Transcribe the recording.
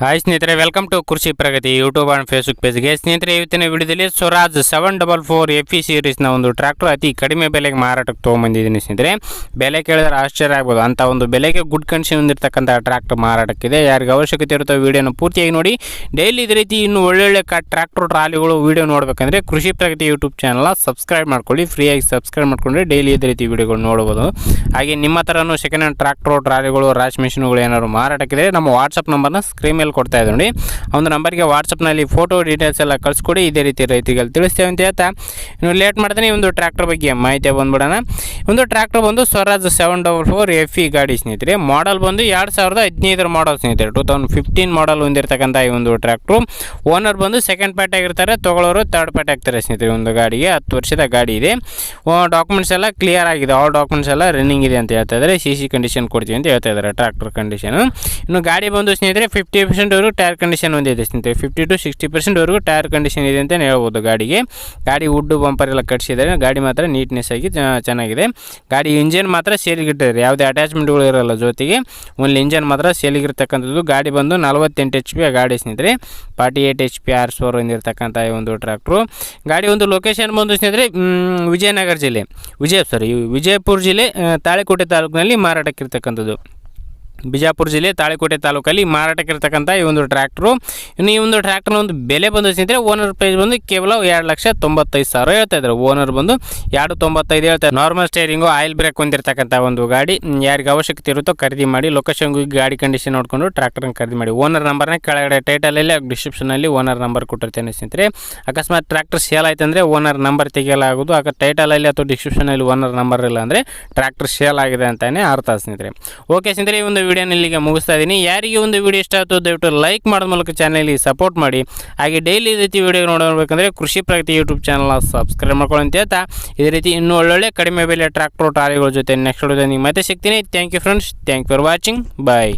Hi ಸ್ನೇಹಿತರೆ welcome to Krishi Pragati YouTube and Facebook ಪೇಜ್ಗೆ ಸ್ನೇಹಿತರೆ, ಇವತ್ತಿನ ವಿಡಿಯೋದಲ್ಲಿ Swaraj seven double four F E ಸೀರೀಸ್ನ ಒಂದು ಟ್ರ್ಯಾಕ್ಟರ್ ಅತಿ ಕಡಿಮೆ ಬೆಲೆಗೆ ಮಾರಾಟಕ್ಕೆ ತೊಗೊಂಬಂದಿದ್ದೀನಿ ಸ್ನೇಹಿತರೆ. ಬೆಲೆ ಕೇಳಿದ್ರೆ ಆಶ್ಚರ್ಯ ಆಗ್ಬೋದು. ಅಂತ ಒಂದು ಬೆಲೆಗೆ ಗುಡ್ ಕಂಡೀಷನ್ ಹೊಂದಿರತಕ್ಕಂಥ ಟ್ರ್ಯಾಕ್ಟರ್ ಮಾರಾಟಕ್ಕಿದೆ. ಯಾರಿಗೆ ಅವಶ್ಯಕತೆ ಇರುತ್ತೋ ವೀಡಿಯೋನ ಪೂರ್ತಿಯಾಗಿ ನೋಡಿ. ಡೈಲಿ ಇದೇ ರೀತಿ ಇನ್ನೂ ಒಳ್ಳೊಳ್ಳೆ ಕ ಟ್ರ್ಯಾಕ್ಟರ್ ಟ್ರಾಲಿಗಳು ವೀಡಿಯೋ ನೋಡಬೇಕಂದ್ರೆ ಕೃಷಿ ಪ್ರಗತಿ ಯೂಟ್ಯೂಬ್ ಚಾನಲ್ನ ಸಬ್ಸ್ಕ್ರೈಬ್ ಮಾಡ್ಕೊಳ್ಳಿ. ಫ್ರೀಯಾಗಿ ಸಬ್ಸ್ಕ್ರೈಬ್ ಮಾಡ್ಕೊಂಡ್ರೆ ಡೈಲಿ ಇದೇ ರೀತಿ ವೀಡಿಯೋಗಳು ನೋಡ್ಬೋದು. ಹಾಗೆ ನಿಮ್ಮ ಥರನೂ ಸೆಕೆಂಡ್ ಹ್ಯಾಂಡ್ ಟ್ರ್ಯಾಕ್ಟರ್ ಟ್ರಾಲಿಗಳು ರಾಶ್ ಮಿಷಿನ್ಗಳು ಏನಾದ್ರು ಮಾರಾಟಕ್ಕಿದೆ ನಮ್ಮ ವಾಟ್ಸಪ್ ನಂಬರ್ನ ಸ್ಕ್ರೀನ್ ಮೇಲೆ ಕೊಡ್ತಾ ಇದ್ದೀನಿ ನೋಡಿ. ಆ ಒಂದು ನಂಬರ್ಗೆ ವಾಟ್ಸಪ್ನಲ್ಲಿ ಫೋಟೋ ಡೀಟೇಲ್ಸ್ ಎಲ್ಲ ಕಳಿಸ್ಕೊಡಿ, ಇದೇ ರೀತಿ ರೈತರಿಗೆ ತಿಳಿಸ್ತೇವೆ ಅಂತ ಹೇಳ್ತಾ. ಇನ್ನು ಲೇಟ್ ಮಾಡ್ತಾನೆ ಒಂದು ಟ್ರ್ಯಾಕ್ಟರ್ ಬಗ್ಗೆ ಮಾಹಿತಿ ಬಂದ್ಬಿಡೋಣ. ಒಂದು ಟ್ರ್ಯಾಕ್ಟರ್ ಬಂದು Swaraj seven double four F E ಗಾಡಿ ಸ್ನೇಹಿತರೆ. ಮಾಡಲ್ ಬಂದು ಎರಡು ಸಾವಿರದ ಹದಿನೈದರ ಮಾಡಲ್ ಸ್ನೇಹಿತರೆ. ಟೂ ತೌಸಂಡ್ ಫಿಫ್ಟೀನ್ ಮಾಡಲ್ ಹೊಂದಿರತಕ್ಕಂಥ ಈ ಒಂದು ಟ್ರ್ಯಾಕ್ಟ್ರು ಓನರ್ ಬಂದು ಸೆಕೆಂಡ್ ಪಾರ್ಟ್ ಆಗಿರ್ತಾರೆ. ತೊಗೊಳೋರು ತರ್ಡ್ ಪಾರ್ಟ್ ಆಗ್ತಾರೆ ಸ್ನೇಹಿತರೆ. ಒಂದು ಗಾಡಿಗೆ ಹತ್ತು ವರ್ಷದ ಗಾಡಿ ಇದೆ. ಡಾಕ್ಯುಮೆಂಟ್ಸ್ ಎಲ್ಲ ಕ್ಲಿಯರ್ ಆಗಿದೆ. ಆಲ್ ಡಾಕ್ಯುಮೆಂಟ್ಸ್ ಎಲ್ಲ ರನ್ನಿಂಗ್ ಇದೆ ಅಂತ ಹೇಳ್ತಾ ಇದ್ದಾರೆ. ಸಿ ಸಿ ಕಂಡೀಷನ್ ಕೊಡ್ತೀವಿ ಅಂತ ಹೇಳ್ತಾ ಇದ್ದಾರೆ. ಟ್ರ್ಯಾಕ್ಟರ್ ಕಂಡೀಷನು ಇನ್ನು ಗಾಡಿ ಬಂದು ಸ್ನೇಹಿತರೆ ಫಿಫ್ಟಿ ಪರ್ಸೆಂಟ್ವರೆಗೂ ಟೈರ್ ಕಂಡೀಷನ್ ಒಂದಿದೆ ಸ್ನೇಹಿತರೆ. ಫಿಫ್ಟಿ ಟು ಸಿಕ್ಸ್ಟಿ ಪರ್ಸೆಂಟ್ವರೆಗೂ ಟೈರ್ ಕಂಡೀಷನ್ ಇದೆ ಅಂತಲೇ ಹೇಳ್ಬೋದು ಗಾಡಿಗೆ. ಗಾಡಿ ವುಡ್ ಬಂಪರ್ ಎಲ್ಲ ಕಟ್ಸಿದ್ದಾರೆ. ಗಾಡಿ ಮಾತ್ರ ನೀಟ್ನೆಸ್ ಆಗಿ ಚೆನ್ನಾಗಿದೆ. ಗಾಡಿ ಇಂಜಿನ್ ಮಾತ್ರ ಸೇಲಿಗಿಟ್ಟಿದ್ದಾರೆ. ಯಾವುದೇ ಅಟ್ಯಾಚ್ಮೆಂಟ್ಗಳು ಇರೋಲ್ಲ ಜೊತೆಗೆ. ಒಂದು ಇಂಜನ್ ಮಾತ್ರ ಸೇಲಿಗಿರ್ತಕ್ಕಂಥದ್ದು. ಗಾಡಿ ಬಂದು ನಲವತ್ತೆಂಟು ಎಚ್ ಪಿ ಗಾಡಿ ಸ್ನೇಹಿತರೆ. ಫಾರ್ಟಿ ಏಯ್ಟ್ ಎಚ್ ಪಿ ಆರ್ ಸೋರ್ ಹೊಂದಿರತಕ್ಕಂಥ ಈ ಒಂದು ಟ್ರ್ಯಾಕ್ಟ್ರು. ಗಾಡಿ ಒಂದು ಲೊಕೇಶನ್ ಬಂದು ಸ್ನೇಹಿತರೆ ವಿಜಯನಗರ ಜಿಲ್ಲೆ. ವಿಜಯ ಸಾರಿ ವಿಜಯಪುರ ಜಿಲ್ಲೆ ತಾಳಿಕೋಟೆ ತಾಲೂಕಿನಲ್ಲಿ ಮಾರಾಟಕ್ಕಿರ್ತಕ್ಕಂಥದ್ದು. ಬಿಜಾಪುರ ಜಿಲ್ಲೆ ತಾಳಿಕೋಟೆ ತಾಲೂಕಲ್ಲಿ ಮಾರಾಟಕ್ಕೆ ಇರತಕ್ಕಂಥ ಈ ಒಂದು ಟ್ರ್ಯಾಕ್ಟ್ರು. ಇನ್ನು ಈ ಒಂದು ಟ್ರ್ಯಾಕ್ಟರ್ನ ಒಂದು ಬೆಲೆ ಬಂದು ಸ್ನೇಹಿತರೆ ಓನರ್ ಪ್ರೈಸ್ ಬಂದು ಕೇವಲ ಎರಡು ಲಕ್ಷ ತೊಂಬತ್ತೈದು ಸಾವಿರ ಹೇಳ್ತಾ ಇದ್ದಾರೆ ಓನರ್ ಬಂದು ಎರಡು ತೊಂಬತ್ತೈದು ಹೇಳ್ತಾರೆ ನಾರ್ಮಲ್ ಸ್ಟೇರಿಂಗು ಆಯಿಲ್ ಬ್ರೇಕ್ ಹೊಂದಿರತಕ್ಕಂಥ ಒಂದು ಗಾಡಿ. ಯಾರಿಗೆ ಅವಶ್ಯಕತೆ ಇರುತ್ತೋ ಖರೀದಿ ಮಾಡಿ ಲೊಕೇಶನ್ಗೆ ಗಾಡಿ ಕಂಡೀಷನ್ ನೋಡಿಕೊಂಡು ಟ್ರ್ಯಾಕ್ಟರ್ನ ಖರೀದಿ ಮಾಡಿ. ಓನರ್ ನಂಬರ್ನ ಕೆಳಗಡೆ ಟೈಟಲಲ್ಲಿ ಡಿಸ್ಕ್ರಿಪ್ಷನಲ್ಲಿ ಓನರ್ ನಂಬರ್ ಕೊಟ್ಟಿರ್ತೇನೆ ಸ್ನೇಹಿತರೆ ಅಕಸ್ಮಾತ್ ಟ್ರ್ಯಾಕ್ಟರ್ ಸೇಲ್ ಆಯ್ತು ಓನರ್ ನಂಬರ್ ತೆಗೆಯಲಾಗೋದು ಆಗ ಟೈಟಲಲ್ಲಿ ಅಥವಾ ಡಿಸ್ಕ್ರಿಪ್ಷನಲ್ಲಿ ಓನರ್ ನಂಬರ್ ಇಲ್ಲ ಅಂದರೆ ಟ್ರ್ಯಾಕ್ಟರ್ ಸೇಲ್ ಆಗಿದೆ ಅಂತಲೇ ಅರ್ಥ ಸ್ನೇಹಿತರೆ ಓಕೆ ಸ್ನೇಹಿತರೆ ಈ ಒಂದು ವಿಡಿಯೋನ ಇಲ್ಲಿಗೆ ಮುಗಿಸ್ತಾ ಇದ್ದೀನಿ. ಯಾರಿಗೆ ಒಂದು ವಿಡಿಯೋ ಇಷ್ಟ ಆಯಿತು ದಯವಿಟ್ಟು ಲೈಕ್ ಮಾಡೋದ ಮೂಲಕ ಚಾನಲ್ಗೆ ಸಪೋರ್ಟ್ ಮಾಡಿ. ಹಾಗೆ ಡೈಲಿ ಈ ರೀತಿ ವಿಡಿಯೋ ನೋಡಬೇಕಂದ್ರೆ ಕೃಷಿ ಪ್ರಗತಿ ಯೂಟ್ಯೂಬ್ ಚಾನಲ್ನ ಸಬ್ಸ್ಕ್ರೈಬ್ ಮಾಡ್ಕೊಳ್ಳಿ ಅಂತ ಹೇಳ್ತಾ. ಇದೇ ರೀತಿ ಇನ್ನೂ ಒಳ್ಳೊಳ್ಳೆ ಕಡಿಮೆ ಬೆಲೆ ಟ್ರ್ಯಾಕ್ಟರ್ ಟ್ರಾಲಿಗಳ ಜೊತೆ ನೆಕ್ಸ್ಟ್ ವಿಡಿಯೋದಲ್ಲಿ ಮತ್ತೆ ಸಿಗ್ತೀನಿ. Thank you friends thank you for watching bye